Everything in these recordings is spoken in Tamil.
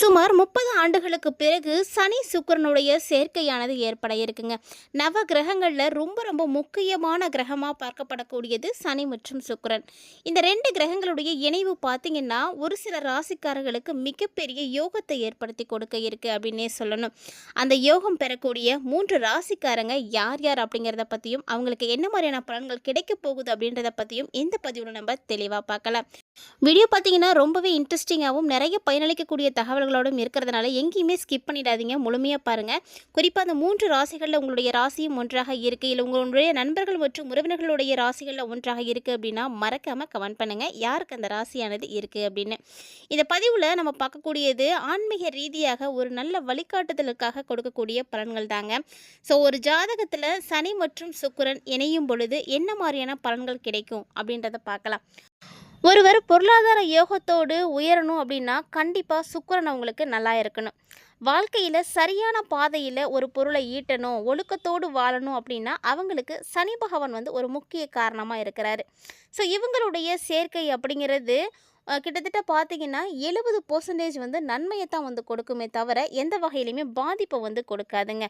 சுமார் முப்பது ஆண்டுகளுக்கு பிறகு சனி சுக்கிரனுடைய சேர்க்கையானது ஏற்பட இருக்குங்க. நவ கிரகங்களில் ரொம்ப ரொம்ப முக்கியமான கிரகமாக பார்க்கப்படக்கூடியது சனி மற்றும் சுக்கரன். இந்த ரெண்டு கிரகங்களுடைய இணைவு பார்த்தீங்கன்னா ஒரு சில ராசிக்காரர்களுக்கு மிகப்பெரிய யோகத்தை ஏற்படுத்தி கொடுக்க இருக்கு அப்படின்னே சொல்லணும். அந்த யோகம் பெறக்கூடிய மூன்று ராசிக்காரங்க யார் யார் அப்படிங்கிறத பற்றியும் அவங்களுக்கு என்ன மாதிரியான பலன்கள் கிடைக்க போகுது அப்படின்றத பற்றியும் இந்த பதிவில் நம்ம தெளிவாக பார்க்கலாம். வீடியோ பார்த்தீங்கன்னா ரொம்பவே இன்ட்ரெஸ்டிங்காகவும் நிறைய பயனளிக்கக்கூடிய தகவல் தகவல்களோடும் இருக்கிறதுனால எங்கேயுமே ஸ்கிப் பண்ணிடாதீங்க. முழுமையாக பாருங்கள் குறிப்பாக அந்த மூன்று ராசிகளில் உங்களுடைய ராசியும் ஒன்றாக இருக்குது இல்லை உங்களுடைய நண்பர்கள் மற்றும் உறவினர்களுடைய ராசிகளில் ஒன்றாக இருக்குது அப்படின்னா மறக்காமல் கமெண்ட் பண்ணுங்கள் யாருக்கு அந்த ராசியானது இருக்குது அப்படின்னு. இந்த பதிவில் நம்ம பார்க்கக்கூடியது ஆன்மீக ரீதியாக ஒரு நல்ல வழிகாட்டுதலுக்காக கொடுக்கக்கூடிய பலன்கள் தாங்க. ஸோ ஒரு ஜாதகத்தில் சனி மற்றும் சுக்கரன் இணையும் பொழுது என்ன மாதிரியான பலன்கள் கிடைக்கும் அப்படின்றத பார்க்கலாம். ஒருவர் பொருளாதார யோகத்தோடு உயரணும் அப்படின்னா கண்டிப்பாக சுக்கரன் அவங்களுக்கு நல்லா இருக்கணும். வாழ்க்கையில் சரியான பாதையில் ஒரு பொருளை ஈட்டணும் ஒழுக்கத்தோடு வாழணும் அப்படின்னா அவங்களுக்கு சனி பகவான் வந்து ஒரு முக்கிய காரணமாக இருக்கிறாரு. ஸோ இவங்களுடைய சேர்க்கை அப்படிங்கிறது கிட்டத்தட்ட பார்த்தீங்கன்னா எழுபது பர்சன்டேஜ் வந்து நன்மையை தான் வந்து கொடுக்குமே தவிர எந்த வகையிலையுமே பாதிப்பை வந்து கொடுக்காதுங்க.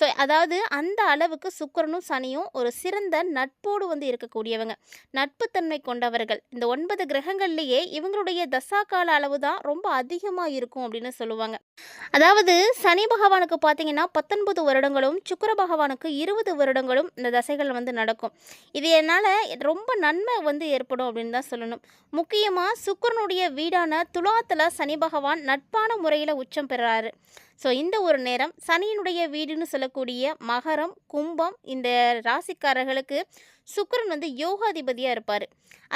ஸோ அதாவது அந்த அளவுக்கு சுக்கரனும் சனியும் ஒரு சிறந்த நட்போடு வந்து இருக்கக்கூடியவங்க. நட்புத்தன்மை கொண்டவர்கள். இந்த ஒன்பது கிரகங்கள்லேயே இவங்களுடைய தசா கால அளவு தான் ரொம்ப அதிகமாக இருக்கும் அப்படின்னு சொல்லுவாங்க. அதாவது சனி பகவானுக்கு பார்த்தீங்கன்னா பத்தொன்பது வருடங்களும் சுக்கர பகவானுக்கு இருபது வருடங்களும் இந்த தசைகள் வந்து நடக்கும். இது என்னால் ரொம்ப நன்மை வந்து ஏற்படும் அப்படின்னு தான் சொல்லணும். முக்கியமாக சுக்கரனுடைய வீடான துலாத்தில் சனி பகவான் நட்பான முறையில் உச்சம் பெறாரு. ஸோ இந்த ஒரு நேரம் சனியினுடைய வீடுன்னு சொல்லக்கூடிய மகரம் கும்பம் இந்த ராசிக்காரர்களுக்கு சுக்கரன் வந்து யோகாதிபதியாக இருப்பார்.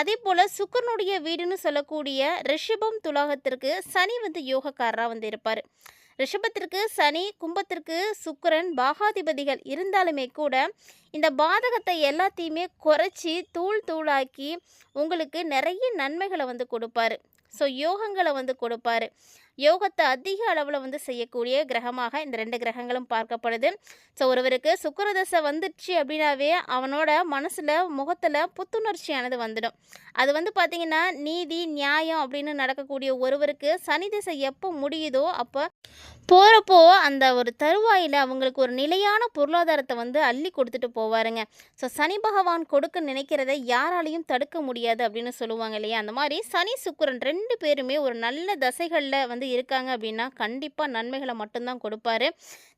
அதே போல் சுக்கரனுடைய வீடுன்னு சொல்லக்கூடிய ரிஷபம் துலாகத்திற்கு சனி வந்து யோகக்காரராக வந்து இருப்பார். ரிஷபத்திற்கு சனி கும்பத்திற்கு சுக்கரன் பாகாதிபதிகள் இருந்தாலுமே கூட இந்த பாதகத்தை எல்லாத்தையுமே குறைச்சி தூள் தூளாக்கி உங்களுக்கு நிறைய நன்மைகளை வந்து கொடுப்பாரு. ஸோ யோகங்களை வந்து கொடுப்பாரு. யோகத்தை அதிக அளவில் வந்து செய்யக்கூடிய கிரகமாக இந்த ரெண்டு கிரகங்களும் பார்க்கப்படுது. ஸோ ஒருவருக்கு சுக்கரதசை வந்துடுச்சு அப்படின்னாவே அவனோட மனசில் முகத்தில் புத்துணர்ச்சியானது வந்துடும். அது வந்து பார்த்திங்கன்னா நீதி நியாயம் அப்படின்னு நடக்கக்கூடிய ஒருவருக்கு சனி திசை எப்போ முடியுதோ அப்போ போகிறப்போ அந்த ஒரு தருவாயில் அவங்களுக்கு ஒரு நிலையான பொருளாதாரத்தை வந்து அள்ளி கொடுத்துட்டு போவாருங்க. ஸோ சனி பகவான் கொடுக்க நினைக்கிறத யாராலையும் தடுக்க முடியாது அப்படின்னு சொல்லுவாங்க இல்லையா? அந்த மாதிரி சனி சுக்கிரன் ரெண்டு பேருமே ஒரு நல்ல தசைகளில் வந்து இருக்காங்க அப்படின்னா கண்டிப்பாக நன்மைகளை மட்டும்தான் கொடுப்பாரு.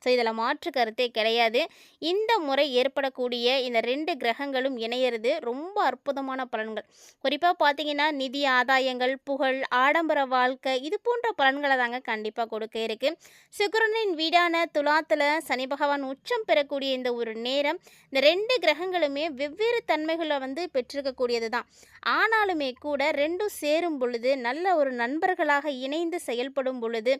ஸோ இதில் மாற்று கருத்தே கிடையாது. இந்த முறை ஏற்படக்கூடிய இந்த ரெண்டு கிரகங்களும் இணையிறது ரொம்ப அற்புதமான பலன்கள். குறிப்பாக பார்த்தீங்கன்னா நிதி ஆதாயங்கள் புகழ் ஆடம்பர வாழ்க்கை இது போன்ற பலன்களை தாங்க கண்டிப்பாக கொடுக்க இருக்கு. சுக்கரனின் வீடான துலாத்தில் சனி பகவான் உச்சம் பெறக்கூடிய இந்த ஒரு நேரம் இந்த ரெண்டு கிரகங்களுமே வெவ்வேறு தன்மைகளை வந்து பெற்றிருக்கக்கூடியது தான். ஆனாலுமே கூட ரெண்டும் சேரும் பொழுது நல்ல ஒரு நண்பர்களாக இணைந்து செயல்படும் பொழுது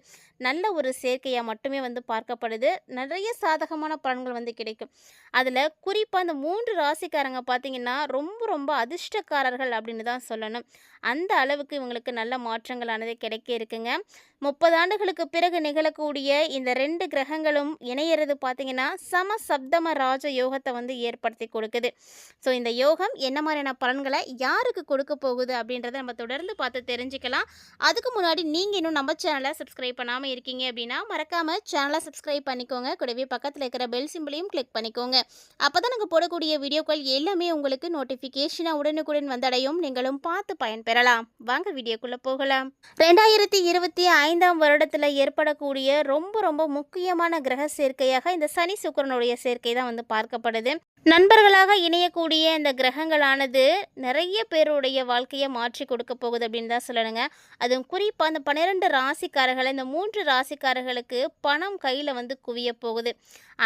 நல்ல ஒரு சேர்க்கையாக மட்டுமே வந்து பார்க்கப்படுது. நிறைய சாதகமான பலன்கள் வந்து கிடைக்கும். அதில் குறிப்பாக அந்த மூன்று ராசிக்காரங்க பார்த்தீங்கன்னா ரொம்ப ரொம்ப அதிர்ஷ்டக்காரர்கள் அப்படின்னு தான் சொல்லணும். அந்த அளவுக்கு இவங்களுக்கு நல்ல மாற்றங்களானது கிடைக்க இருக்குங்க. முப்பது ஆண்டுகளுக்கு பிறகு நிகழக்கூடிய இந்த ரெண்டு கிரகங்களும் இணையிறது பார்த்தீங்கன்னா சம சப்தம ராஜ யோகத்தை வந்து ஏற்படுத்தி கொடுக்குது. ஸோ இந்த யோகம் என்ன மாதிரியான பலன்களை யாருக்கு கொடுக்க போகுது அப்படின்றத நம்ம தொடர்ந்து பார்த்து தெரிஞ்சுக்கலாம். அதுக்கு முன்னாடி நீங்கள் இன்னும் நம்ம சேனலை சப்ஸ்கிரைப் பண்ணாமல் இருக்கீங்க அப்படின்னா மறக்காமல் சேனலை சப்ஸ்கிரைப் பண்ணிக்கோங்க. கூடவே பக்கத்தில் இருக்கிற பெல் சிம்பிளையும் கிளிக் பண்ணிக்கோங்க. அப்போ தான் நாங்கள் போடக்கூடிய வீடியோக்கள் எல்லாமே உங்களுக்கு நோட்டிஃபிகேஷனாக உடனுக்குடன் வந்தடையும். நீங்களும் பார்த்து பயன்பெறலாம் வாங்க வீடியோக்குள்ளே போகலாம். ரெண்டாயிரத்தி இருபத்தி ஐந்தாம் வருடத்தில் ஏற்படக்கூடிய ரொம்ப ரொம்ப முக்கியமான கிரக சேர்க்கையாக இந்த சனி சுக்கிரனுடைய சேர்க்கை தான் வந்து பார்க்கப்படுது. நண்பர்களாக இணையக்கூடிய இந்த கிரகங்களானது நிறைய பேருடைய வாழ்க்கையை மாற்றி கொடுக்க போகுது அப்படின்னு தான் சொல்லணுங்க. அதுவும் குறிப்பாக அந்த பன்னிரெண்டு ராசிக்காரர்களை இந்த மூன்று ராசிக்காரர்களுக்கு பணம் கையில் வந்து குவிய போகுது.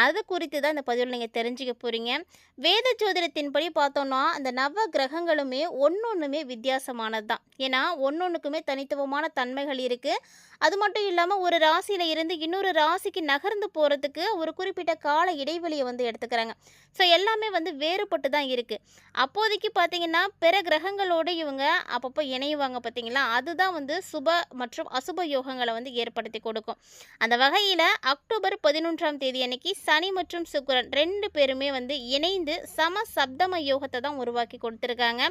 அது குறித்து தான் இந்த பதிவில் நீங்கள் தெரிஞ்சுக்க போகிறீங்க வேத ஜோதிடத்தின்படி பார்த்தோன்னா அந்த நவ கிரகங்களுமே ஒன்றொன்றுமே வித்தியாசமானது தான். ஏன்னா ஒன்றொன்றுக்குமே தனித்துவமான தன்மைகள் இருக்குது அது மட்டும் இல்லாமல் ஒரு ராசியில் இருந்து இன்னொரு ராசிக்கு நகர்ந்து போகிறதுக்கு ஒரு குறிப்பிட்ட கால இடைவெளியை வந்து எடுத்துக்கிறாங்க. ஸோ எல்லாமே வந்து வேறுபட்டு தான் இருக்குது அப்போதைக்கு பார்த்தீங்கன்னா பிற கிரகங்களோடு இவங்க அப்பப்போ இணையுவாங்க பார்த்தீங்களா அதுதான் வந்து சுப மற்றும் அசுப யோகங்களை வந்து ஏற்படுத்தி கொடுக்கும். அந்த வகையில் அக்டோபர் பதினொன்றாம் தேதி அன்னைக்கு சனி மற்றும் சுக்கரன் ரெண்டு பேருமே வந்து இணைந்து சம சப்தம யோகத்தை தான் உருவாக்கி கொடுத்துருக்காங்க.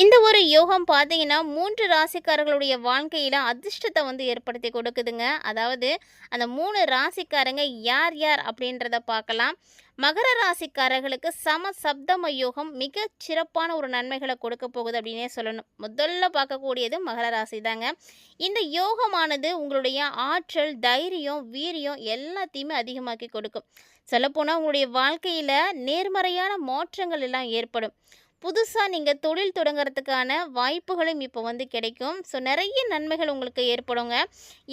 இந்த ஒரு யோகம் பார்த்தீங்கன்னா மூன்று ராசிக்காரர்களுடைய வாழ்க்கையில் அதிர்ஷ்டத்தை வந்து ஏற்படுத்தி கொடுக்குதுங்க. அதாவது அந்த மூணு ராசிக்காரங்க யார் யார் அப்படின்றத பார்க்கலாம். மகர ராசிக்காரர்களுக்கு சம சப்தம யோகம் மிக சிறப்பான ஒரு நன்மைகளை கொடுக்க போகுது அப்படின்னே சொல்லணும். முதல்ல பார்க்கக்கூடியது மகர ராசி தாங்க இந்த யோகமானது உங்களுடைய ஆற்றல் தைரியம் வீரியம் எல்லாத்தையுமே அதிகமாக்கி கொடுக்கும். சொல்லப்போனால் உங்களுடைய வாழ்க்கையில் நேர்மறையான மாற்றங்கள் எல்லாம் ஏற்படும். புதுசாக நீங்கள் தொழில் தொடங்குறதுக்கான வாய்ப்புகளும் இப்போ வந்து கிடைக்கும். ஸோ நிறைய நன்மைகள் உங்களுக்கு ஏற்படுங்க.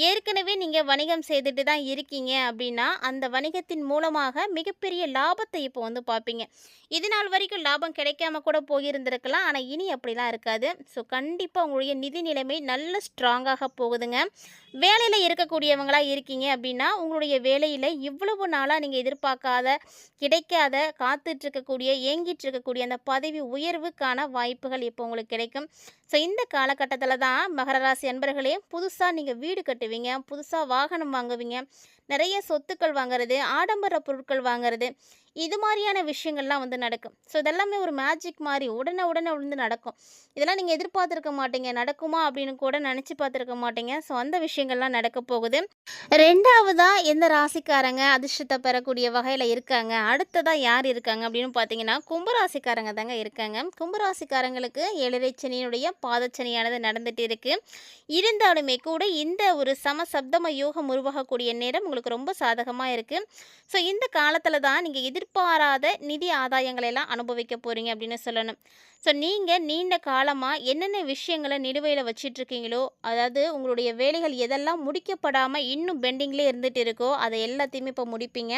ஏற்கனவே நீங்கள் வணிகம் செய்துட்டு தான் இருக்கீங்க அப்படின்னா அந்த வணிகத்தின் மூலமாக மிகப்பெரிய லாபத்தை இப்போ வந்து பார்ப்பீங்க இது நாள் வரைக்கும் லாபம் கிடைக்காம கூட போயிருந்திருக்கலாம். ஆனால் இனி அப்படிலாம் இருக்காது. ஸோ கண்டிப்பாக உங்களுடைய நிதி நிலைமை நல்ல ஸ்ட்ராங்காக போகுதுங்க. வேலையில் இருக்கக்கூடியவங்களாக இருக்கீங்க அப்படின்னா உங்களுடைய வேலையில் இவ்வளவு நாளாக நீங்கள் எதிர்பார்க்காத கிடைக்காத காத்துட்ருக்கக்கூடிய ஏங்கிட்டு இருக்கக்கூடிய அந்த பதவி உயர்வுக்கான வாய்ப்புகள் இப்போ உங்களுக்கு கிடைக்கும். ஸோ இந்த காலகட்டத்தில் தான் மகர ராசி அன்பர்களே புதுசாக நீங்கள் வீடு கட்டுவீங்க புதுசாக வாகனம் வாங்குவீங்க. நிறைய சொத்துக்கள் வாங்குறது ஆடம்பர பொருட்கள் வாங்குறது இது மாதிரியான விஷயங்கள்லாம் வந்து நடக்கும். ஸோ இதெல்லாமே ஒரு மேஜிக் மாதிரி உடனே உடனே வந்து நடக்கும். இதெல்லாம் நீங்கள் எதிர்பார்த்துருக்க மாட்டீங்க. நடக்குமா அப்படின்னு கூட நினச்சி பார்த்துருக்க மாட்டீங்க. ஸோ அந்த விஷயங்கள்லாம் நடக்க போகுது. ரெண்டாவதாக எந்த ராசிக்காரங்க அதிர்ஷ்டத்தை பெறக்கூடிய வகையில் இருக்காங்க? அடுத்ததாக யார் இருக்காங்க அப்படின்னு பார்த்தீங்கன்னா கும்பராசிக்காரங்க தாங்க இருக்காங்க. கும்பராசிக்காரங்களுக்கு ஏழரை சனியினுடைய பாதச்சனியானது நடந்துட்டு இருக்குது இருந்தாலுமே கூட இந்த ஒரு சமசப்தம யோகம் உருவாகக்கூடிய நேரம் உங்களுக்கு ரொம்ப சாதகமாக இருக்குது ஸோ இந்த காலத்தில் தான் நீங்கள் எதிர்பாராத நிதி ஆதாயங்களை எல்லாம் அனுபவிக்க போகிறீங்க அப்படின்னு சொல்லணும். ஸோ நீங்கள் நீண்ட காலமாக என்னென்ன விஷயங்களை நிலுவையில் வச்சிட்ருக்கீங்களோ அதாவது உங்களுடைய வேலைகள் எதெல்லாம் முடிக்கப்படாமல் இன்னும் பெண்டிங்லேயே இருந்துகிட்டு இருக்கோ அதை எல்லாத்தையுமே இப்போ முடிப்பீங்க.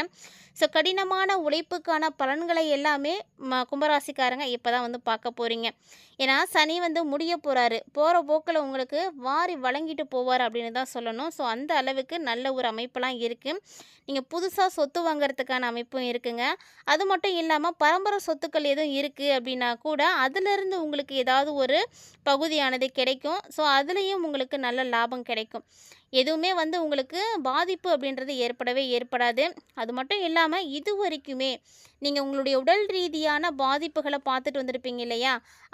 ஸோ கடினமான உழைப்புக்கான பலன்களை எல்லாமே ம கும்பராசிக்காரங்க இப்போ தான் வந்து பார்க்க போகிறீங்க ஏன்னா சனி வந்து முடிய போகிறாரு போகிற போக்கில் உங்களுக்கு வாரி வழங்கிட்டு போவார் அப்படின்னு தான் சொல்லணும். ஸோ அந்த அளவுக்கு நல்ல ஒரு அமைப்பெல்லாம் இருக்குது நீங்கள் புதுசாக சொத்து வாங்கிறதுக்கான அமைப்பும் இருக்குங்க. அது மட்டும் இல்லாமல் பரம்பரை சொத்துக்கள் எதுவும் இருக்குது அப்படின்னா கூட அதிலிருந்து உங்களுக்கு ஏதாவது ஒரு பகுதியானது கிடைக்கும். ஸோ அதுலேயும் உங்களுக்கு நல்ல லாபம் கிடைக்கும். எதுவுமே வந்து உங்களுக்கு பாதிப்பு அப்படின்றது ஏற்படவே ஏற்படாது. அது மட்டும் இல்லாமல் இது வரைக்குமே நீங்கள் உங்களுடைய உடல் ரீதியான பாதிப்புகளை பார்த்துட்டு வந்திருப்பீங்க இல்லையா?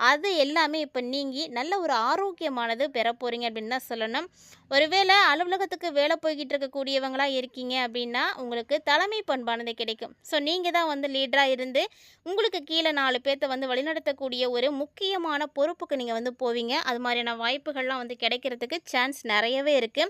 அது எல்லாமே இப்போ நீங்கி நல்ல ஒரு ஆரோக்கியமானது பெற போகிறீங்க அப்படின்னு தான் சொல்லணும். ஒருவேளை அலுவலகத்துக்கு வேலை போய்கிட்டு இருக்கக்கூடியவங்களாக இருக்கீங்க அப்படின்னா உங்களுக்கு தலைமை பண்பானது கிடைக்கும். ஸோ நீங்கள் தான் வந்து லீடராக இருந்து உங்களுக்கு கீழே நாலு பேர்த்த வந்து வழிநடத்தக்கூடிய ஒரு முக்கியமான பொறுப்புக்கு நீங்கள் வந்து போவீங்க. அது மாதிரியான வாய்ப்புகள்லாம் வந்து கிடைக்கிறதுக்கு சான்ஸ் நிறையவே இருக்குது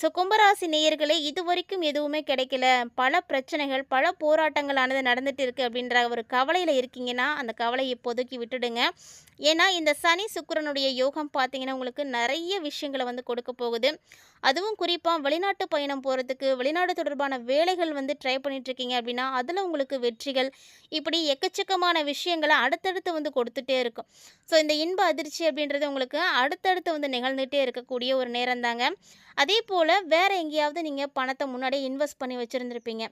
ஸோ கும்பராசி நேயர்களே இது வரைக்கும் எதுவுமே கிடைக்கல. பல பிரச்சனைகள் பல போராட்டங்களானது நடந்துட்டு இருக்கு அப்படின்ற ஒரு கவலையில் இருக்கீங்கன்னா அந்த கவலையை இப்போதைக்கு விட்டுடுங்க. ஏன்னா இந்த சனி சுக்கிரனுடைய யோகம் பார்த்தீங்கன்னா உங்களுக்கு நிறைய விஷயங்களை வந்து கொடுக்க போகுது. அதுவும் குறிப்பாக வெளிநாட்டு பயணம் போகிறதுக்கு வெளிநாடு தொடர்பான வேலைகள் வந்து ட்ரை பண்ணிட்டு இருக்கீங்க அப்படின்னா அதில் உங்களுக்கு வெற்றிகள் இப்படி எக்கச்சக்கமான விஷயங்களை அடுத்தடுத்து வந்து கொடுத்துட்டே இருக்கும். ஸோ இந்த இன்ப அதிர்ச்சி அப்படின்றது உங்களுக்கு அடுத்தடுத்து வந்து நிகழ்ந்துகிட்டே இருக்கக்கூடிய ஒரு நேரம் தாங்க அதே போல் வேறு எங்கேயாவது நீங்கள் பணத்தை முன்னாடியே இன்வெஸ்ட் பண்ணி வச்சுருந்துருப்பீங்க.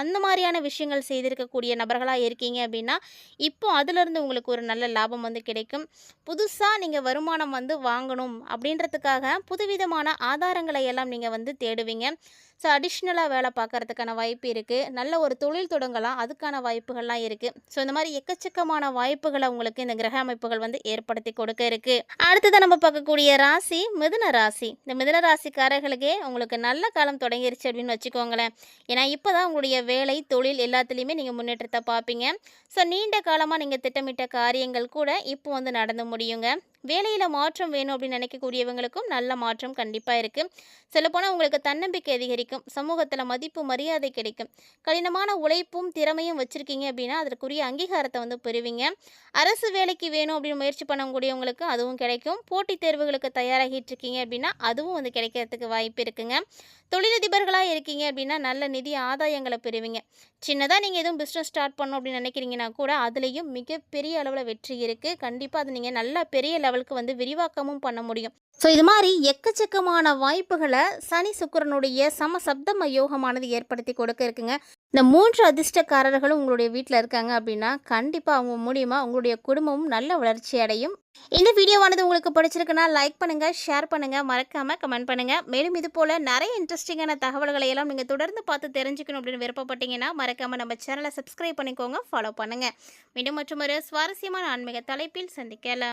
அந்த மாதிரியான விஷயங்கள் செய்திருக்கக்கூடிய நபர்களாக இருக்கீங்க அப்படின்னா இப்போ அதிலிருந்து உங்களுக்கு ஒரு நல்ல லாபம் வந்து கிடைக்கும். புதுசாக நீங்கள் வருமானம் வந்து வாங்கணும் அப்படின்றதுக்காக புதுவிதமான ஆதாரங்களை எல்லாம் நீங்கள் வந்து தேடுவீங்க. ஸோ அடிஷ்னலாக வேலை பார்க்கறதுக்கான வாய்ப்பு இருக்குது நல்ல ஒரு தொழில் தொடங்கலாம். அதுக்கான வாய்ப்புகள்லாம் இருக்குது ஸோ இந்த மாதிரி எக்கச்சக்கமான வாய்ப்புகளை உங்களுக்கு இந்த கிரக அமைப்புகள் வந்து ஏற்படுத்தி கொடுக்க இருக்குது அடுத்ததான் நம்ம பார்க்கக்கூடிய ராசி மிதுன ராசி. இந்த மிதுன ராசிக்காரர்களுக்கே உங்களுக்கு நல்ல காலம் தொடங்கிருச்சு அப்படின்னு வச்சுக்கோங்களேன். ஏன்னா இப்போ தான் உங்களுடைய வேலை தொழில் எல்லாத்துலேயுமே நீங்கள் முன்னேற்றத்தை பார்ப்பீங்க. ஸோ நீண்ட காலமாக நீங்கள் திட்டமிட்ட காரியங்கள் கூட இப்போ வந்து நடந்து முடியுங்க. வேலையில் மாற்றம் வேணும் அப்படின்னு நினைக்கக்கூடியவங்களுக்கும் நல்ல மாற்றம் கண்டிப்பாக இருக்குது சொல்லப்போனால் உங்களுக்கு தன்னம்பிக்கை அதிகரிக்கும் சமூகத்தில் மதிப்பு மரியாதை கிடைக்கும். கடினமான உழைப்பும் திறமையும் வச்சுருக்கீங்க அப்படின்னா அதற்குரிய அங்கீகாரத்தை வந்து பெறுவீங்க. அரசு வேலைக்கு வேணும் அப்படின்னு முயற்சி பண்ணக்கூடியவங்களுக்கு அதுவும் கிடைக்கும். போட்டித் தேர்வுகளுக்கு தயாராகிட்டு இருக்கீங்க அப்படின்னா அதுவும் வந்து கிடைக்கிறதுக்கு வாய்ப்பு இருக்குங்க. தொழிலதிபர்களாக இருக்கீங்க அப்படின்னா நல்ல நிதி ஆதாயங்களை பெறுவீங்க. சின்னதாக நீங்கள் எதுவும் பிஸ்னஸ் ஸ்டார்ட் பண்ணணும் அப்படின்னு நினைக்கிறீங்கன்னா கூட அதுலேயும் மிகப்பெரிய அளவில் வெற்றி இருக்குது கண்டிப்பாக அது நீங்கள் நல்லா பெரிய லெவல் லெவலுக்கு வந்து விரிவாக்கமும் பண்ண முடியும். ஸோ இது மாதிரி எக்கச்சக்கமான வாய்ப்புகளை சனி சுக்கிரனுடைய சம சப்தம் யோகமானது ஏற்படுத்தி கொடுக்க இருக்குங்க. இந்த மூன்று அதிர்ஷ்டக்காரர்களும் உங்களுடைய வீட்டில் இருக்காங்க அப்படின்னா கண்டிப்பாக அவங்க மூலியமாக உங்களுடைய குடும்பமும் நல்ல வளர்ச்சி அடையும். இந்த வீடியோவானது உங்களுக்கு பிடிச்சிருக்குன்னா லைக் பண்ணுங்கள் ஷேர் பண்ணுங்கள் மறக்காமல் கமெண்ட் பண்ணுங்க. மேலும் இது போல் நிறைய இன்ட்ரெஸ்டிங்கான தகவல்களை எல்லாம் நீங்கள் தொடர்ந்து பார்த்து தெரிஞ்சுக்கணும் அப்படின்னு விருப்பப்பட்டீங்கன்னா மறக்காம நம்ம சேனலை சப்ஸ்கிரைப் பண்ணிக்கோங்க ஃபாலோ பண்ணுங்க. மீண்டும் மற்றும் ஒரு சுவாரஸ்யமான ஆன்மீக தலைப்பில் சந்திக்கலாம்.